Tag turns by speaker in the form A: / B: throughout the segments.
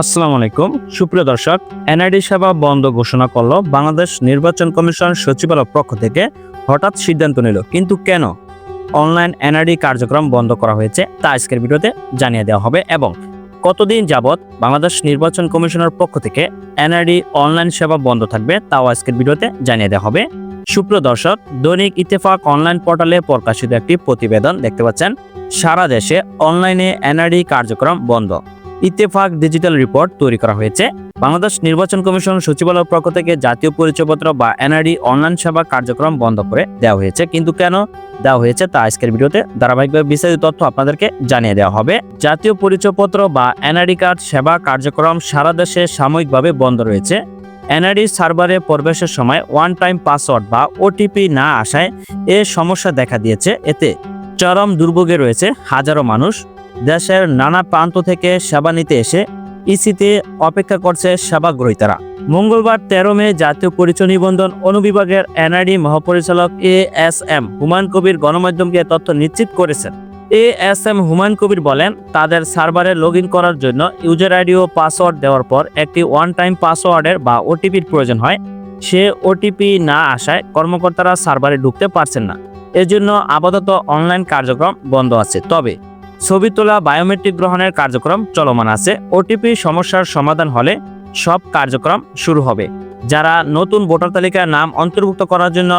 A: আসসালামু আলাইকুম। সুপ্রিয় দর্শক, এনআইডি সেবা বন্ধ ঘোষণা করল বাংলাদেশ নির্বাচন কমিশন সচিবালয় পক্ষ থেকে। হঠাৎ সিদ্ধান্ত নিল, কিন্তু কেন? অনলাইন এনআইডি কার্যক্রম বন্ধ করা হয়েছে তা আজকের ভিডিওতে জানিয়ে দেওয়া হবে এবং কতদিন যাবৎ বাংলাদেশ নির্বাচন কমিশনের পক্ষ থেকে এনআইডি অনলাইন সেবা বন্ধ থাকবে তাও আজকের ভিডিওতে জানিয়ে দেওয়া হবে। সুপ্রিয় দর্শক, দৈনিক ইত্তেফাক অনলাইন পোর্টালে প্রকাশিত একটি প্রতিবেদন দেখতে পাচ্ছেন। সারা দেশে অনলাইনে এনআরডি কার্যক্রম বন্ধ। ইত্তেফাক ডিজিটাল রিপোর্ট তৈরি করা হয়েছে। বাংলাদেশ নির্বাচন কমিশন সচিবালয়ের পক্ষ থেকে জাতীয় পরিচয়পত্র বা এনআরডি অনলাইন সেবা কার্যক্রম বন্ধ করে দেওয়া হয়েছে। কিন্তু কেন দেওয়া হয়েছে তা আজকের ভিডিওতে ধারাবাহিকভাবে বিস্তারিত তথ্য আপনাদেরকে জানিয়ে দেওয়া হবে। জাতীয় পরিচয়পত্র বা এনআরডি কার্ড সেবা কার্যক্রম সারা দেশে সাময়িকভাবে বন্ধ রয়েছে। এনআরডি সার্ভারে প্রবেশের সময় ওয়ান টাইম পাসওয়ার্ড বা ওটিপি না আসায় এ সমস্যা দেখা দিয়েছে। এতে চরম দুর্ভোগে রয়েছে হাজারো মানুষ। দেশের নানা প্রান্ত থেকে সেবা নিতে এসে ইসিতে অপেক্ষা করছে সেবা গ্রহীতারা। মঙ্গলবার তেরো মে জাতীয় পরিচয় নিবন্ধন অনুবিভাগের এনআইডি মহাপরিচালক A S M Humayun Kabir গণমাধ্যমকে তথ্য নিশ্চিত করেছেন। A S M Humayun Kabir বলেন, তাদের সার্ভারে লগ করার জন্য ইউজার আইডি ও পাসওয়ার্ড দেওয়ার পর একটি ওয়ান টাইম পাসওয়ার্ডের বা ওটিপির প্রয়োজন হয়। সে ওটিপি না আসায় কর্মকর্তারা সার্ভারে ঢুকতে পারছেন না। এজন্য আপাতত অনলাইন কার্যক্রম বন্ধ আছে। তবে ছবি তোলা বায়োমেট্রিক গ্রহণের কার্যক্রম চলমান আছে। ওটিপি সমস্যার সমাধান হলে সব কার্যক্রম শুরু হবে। যারা নতুন ভোটার তালিকায় নাম অন্তর্ভুক্ত করার জন্য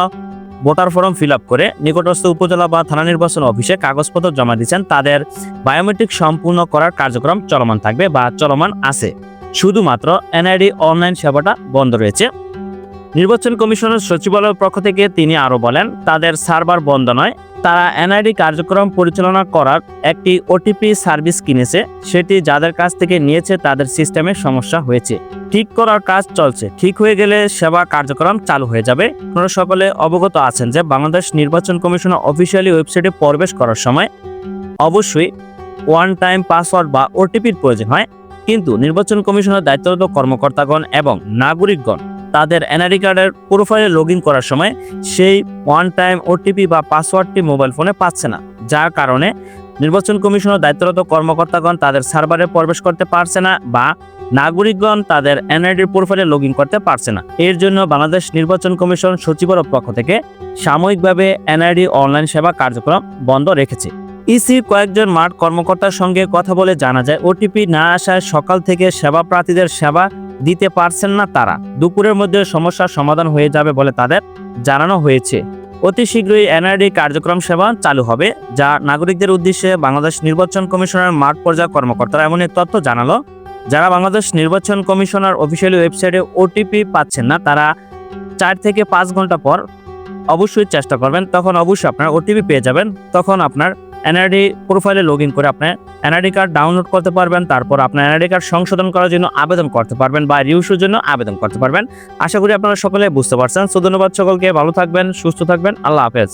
A: ভোটার ফর্ম ফিল করে নিকটস্থ উপজেলা বা থানা নির্বাচন অফিসে কাগজপত্র জমা দিচ্ছেন, তাদের বায়োমেট্রিক সম্পূর্ণ করার কার্যক্রম চলমান থাকবে বা চলমান আছে। শুধুমাত্র এনআইডি অনলাইন সেবাটা বন্ধ রয়েছে। নির্বাচন কমিশনের সচিবালয়ের পক্ষ থেকে তিনি আরও বলেন, তাদের সার্ভার বন্ধ নয় তারা এনআইডি কার্যক্রম পরিচালনা করার একটি ওটিপি সার্ভিস কিনেছে। সেটি যাদের কাছ থেকে নিয়েছে তাদের সিস্টেমে সমস্যা হয়েছে। ঠিক করার কাজ চলছে। ঠিক হয়ে গেলে সেবা কার্যক্রম চালু হয়ে যাবে। আপনারা সকলে অবগত আছেন যে বাংলাদেশ নির্বাচন কমিশনের অফিসিয়ালি ওয়েবসাইটে প্রবেশ করার সময় অবশ্যই ওয়ান টাইম পাসওয়ার্ড বা ওটিপির প্রয়োজন হয়। কিন্তু নির্বাচন কমিশনের দায়িত্বরত কর্মকর্তাগণ এবং নাগরিকগণ তাদের এনআইডি কার্ডের প্রোফাইলে লগ করার সময় সেই ওয়ান টাইম ওটিপি বা পাসওয়ার্ডটি মোবাইল ফোনে পাচ্ছে না। যার কারণে নির্বাচন কমিশনের দায়িত্বরত কর্মকর্তাগণ তাদের সার্ভারে প্রবেশ করতে পারছে না বা নাগরিকগণ তাদের এনআইডির প্রোফাইলে লগ করতে পারছে না। এর জন্য বাংলাদেশ নির্বাচন কমিশন সচিবের পক্ষ থেকে সাময়িকভাবে এনআইডি অনলাইন সেবা কার্যক্রম বন্ধ রেখেছে। ইসি কয়েকজন মাঠ কর্মকর্তার সঙ্গে কথা বলে জানা যায় ওটিপি না আসায় সকাল থেকে সেবা প্রার্থীদের সেবা দিতে পারছেন না তারা। দুপুরের মধ্যে সমস্যার সমাধান হয়ে যাবে বলে তাদের জানানো হয়েছে। অতি শীঘ্রই এনআরডি কার্যক্রম সেবা চালু হবে, যা নাগরিকদের উদ্দেশ্যে বাংলাদেশ নির্বাচন কমিশনের মাঠ পর্যায়ে কর্মকর্তারা এমন তথ্য জানালো। যারা বাংলাদেশ নির্বাচন কমিশনার অফিসিয়ালি ওয়েবসাইটে ওটিপি পাচ্ছেন না, তারা চার থেকে পাঁচ ঘণ্টা পর অবশ্যই চেষ্টা করবেন, তখন অবশ্যই আপনার ওটিপি পেয়ে যাবেন, তখন আপনার এনআরডি প্রোফাইলে লগ ইন করে আপনি এনআরডি কার্ড ডাউনলোড করতে পারবেন, তারপর আপনার এনআরডি কার্ড সংশোধন করার জন্য আবেদন করতে পারবেন বা রিউসের জন্য আবেদন করতে পারবেন। আশা করি আপনারা সকলে বুঝতে পারছেন। সো ধন্যবাদ সকলকে, ভালো থাকবেন, সুস্থ থাকবেন, আল্লাহ হাফেজ।